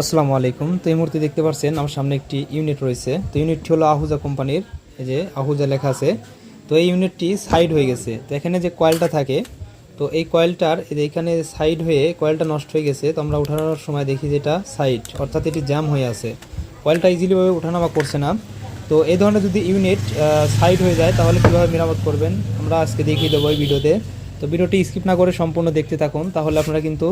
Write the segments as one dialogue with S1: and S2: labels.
S1: আসসালামু আলাইকুম। তো এই মুহূর্তে দেখতে পাচ্ছেন আমার সামনে একটি ইউনিট রয়েছে। তো ইউনিটটি হলো আহুজা কোম্পানির, এই যে আহুজা লেখা আছে। তো এই ইউনিটটি সাইড হয়ে গেছে। তো এখানে যে কয়েলটা থাকে, তো এই কয়েলটার, এই যে এখানে সাইড হয়ে কয়েলটা নষ্ট হয়ে গেছে, তো আমরা উঠানোর সময় দেখি যে এটা সাইড, অর্থাৎ এটি জ্যাম হয়ে আছে। কয়েলটা ইজিলিভাবে ওঠানামা করছে না। তো এই ধরনের যদি ইউনিট সাইড হয়ে যায়, তাহলে কীভাবে মেরামত করবেন? আমরা আজকে দেখিয়ে দেবো এই ভিডিওতে। তো ভিডিওটি স্কিপ না করে সম্পূর্ণ দেখতে থাকুন, তাহলে আপনারা কিন্তু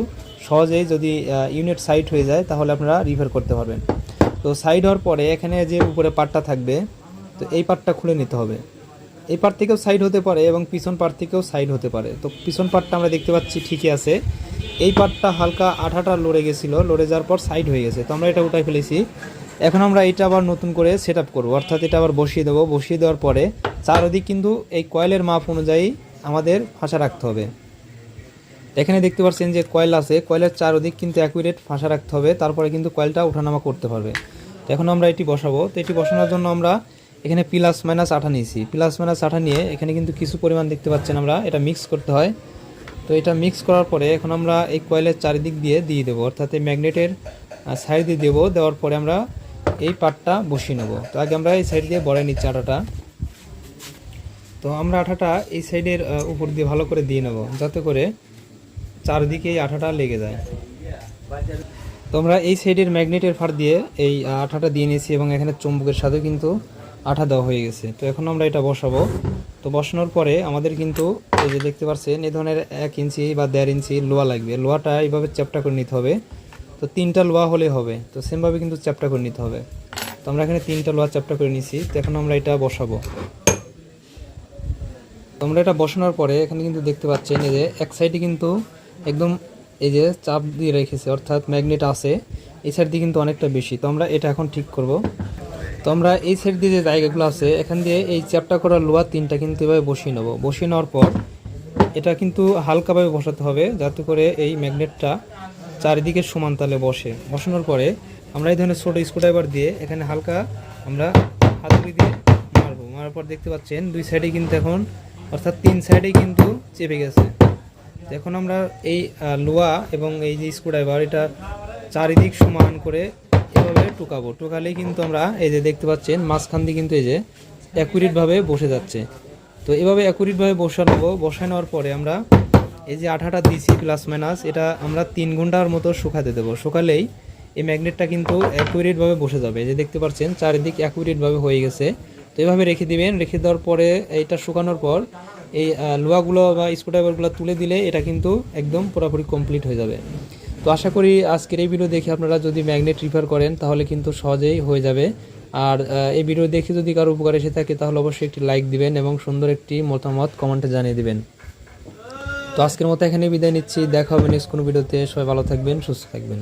S1: সহজেই যদি ইউনিট সাইড হয়ে যায়, তাহলে আপনারা রিফার করতে পারবেন। তো সাইড হওয়ার পরে এখানে যে উপরে পার্টটা থাকবে, তো এই পার্টটা খুলে নিতে হবে। এই পার্ট থেকেও সাইড হতে পারে এবং পিছন পার্ট থেকেও সাইড হতে পারে। তো পিছন পার্টটা আমরা দেখতে পাচ্ছি ঠিকই আছে। এই পার্টটা হালকা আঠাটা লড়ে গেছিল, লড়ে যাওয়ার পর সাইড হয়ে গেছে। তো আমরা এটা উঠাই ফেলেছি। এখন আমরা এটা আবার নতুন করে সেট আপ করব। অর্থাৎ এটা আবার বসিয়ে দেবো। বসিয়ে দেওয়ার পরে চারদিক কিন্তু এই কয়েলের মাপ অনুযায়ী আমাদের ফাঁসা রাখতে হবে। এখানে দেখতে পাচ্ছেন যে কয়েল আছে, কয়েলের চারদিক কিন্তু অ্যাকুরেট ফাঁসা রাখতে হবে, তারপরে কিন্তু কয়েলটা ওঠানামা করতে পারবে। তো এখন আমরা এটি বসাবো। তো এটি বসানোর জন্য আমরা এখানে প্লাস মাইনাস আঠা নিয়েছি। প্লাস মাইনাস আঠা নিয়ে এখানে কিন্তু কিছু পরিমাণ দেখতে পাচ্ছেন আমরা, এটা মিক্স করতে হয়। তো এটা মিক্স করার পরে এখন আমরা এই কয়েলের চারিদিক দিয়ে দিয়ে দেবো, অর্থাৎ এই ম্যাগনেটের সাইড দিয়ে দেবো, দেওয়ার পরে আমরা এই পাটটা বসিয়ে নেব। তো আগে আমরা এই সাইড দিয়ে বড়াই নিচ্ছি আটাটা তো আমরা আঠাটা এই সাইডের উপর দিয়ে ভালো করে দিয়ে নেব, যাতে করে চারদিকে আঠাটা লেগে যায়। তো আমরা এই সাইডের ম্যাগনেটের ফার দিয়ে এই আঠাটা দিয়ে নিয়েছি এবং এখানে চুম্বকের সাথে কিন্তু আঠা দেওয়া হয়ে গেছে। তো এখন আমরা এটা বসাবো। তো বসানোর পরে আমাদের কিন্তু এই যে দেখতে পাচ্ছেন এই ধরনের এক ইঞ্চি বা দেড় ইঞ্চি লোহা লাগবে। লোহাটা এইভাবে চ্যাপটা করে নিতে হবে। তো তিনটা লোয়া হলে হবে। তো সেমভাবে কিন্তু চ্যাপটা করে নিতে হবে। তো আমরা এখানে তিনটা লোহা চ্যাপটা করে নিয়েছি। তো এখন আমরা এটা বসাবো। তোমরা এটা বসানোর পরে এখানে কিন্তু দেখতে পাচ্ছেন এই যে এক সাইডে কিন্তু একদম এই যে চাপ দিয়ে রেখেছে, অর্থাৎ ম্যাগনেট আছে, এই সাইড দিয়ে কিন্তু অনেকটা বেশি। তো আমরা এটা এখন ঠিক করব। তো আমরা এই সাইড দিয়ে যে জায়গাগুলো আছে, এখান দিয়ে এই চ্যাপটা করা লোহার তিনটা কিন্তু এভাবে বসিয়ে নেব। বসিয়ে নেওয়ার পর এটা কিন্তু হালকাভাবে বসাতে হবে, যাতে করে এই ম্যাগনেটটা চারিদিকে সমান তালে বসে। বসানোর পরে আমরা এই ধরনের ছোটো স্ক্রুড্রাইভার দিয়ে এখানে হালকা আমরা হাতুড়ি দিয়ে মারবো। মারার পর দেখতে পাচ্ছেন দুই সাইডে কিন্তু এখন অর্থাৎ তিন সাইডেই কিন্তু চেপে গেছে। এখন আমরা এই লোহা এবং এই যে স্ক্রুড্রাইভার এটা চারিদিক সমান করে এভাবে টুকাবো। টুকালেই কিন্তু আমরা এই যে দেখতে পাচ্ছেন, মাঝখান দিয়ে কিন্তু এই যে অ্যাকুরেটভাবে বসে যাচ্ছে। তো এভাবে অ্যাকুরেটভাবে বসানো নেওয়ার পরে আমরা এই যে আঠাটা দিছি প্লাস মাইনাস এটা আমরা তিন ঘণ্টার মতো শুকাতে দেবো। শুকালেই এই ম্যাগনেটটা কিন্তু অ্যাকুরেটভাবে বসে যাবে। এই যে দেখতে পাচ্ছেন, চারিদিক অ্যাকুরেটভাবে হয়ে গেছে। এভাবে রেখে দিবেন। রেখে দেওয়ার পরে এটা শুকানোর পর এই লোহাগুলো বা স্ক্রুড্রাইভারগুলো তুলে দিলে এটা কিন্তু একদম পুরোপুরি কমপ্লিট হয়ে যাবে। তো আশা করি আজকের এই ভিডিও দেখে আপনারা যদি ম্যাগনেট রিপেয়ার করেন তাহলে কিন্তু সহজেই হয়ে যাবে। আর এই ভিডিও দেখে যদি কারও উপকার এসে থাকে তাহলে অবশ্যই একটি লাইক দিবেন এবং সুন্দর একটি মতামত কমেন্টে জানিয়ে দিবেন। তো আজকের মতো এখানে বিদায় নিচ্ছি। দেখা হবে নেক্সট কোনো ভিডিওতে। সবাই ভালো থাকবেন, সুস্থ থাকবেন।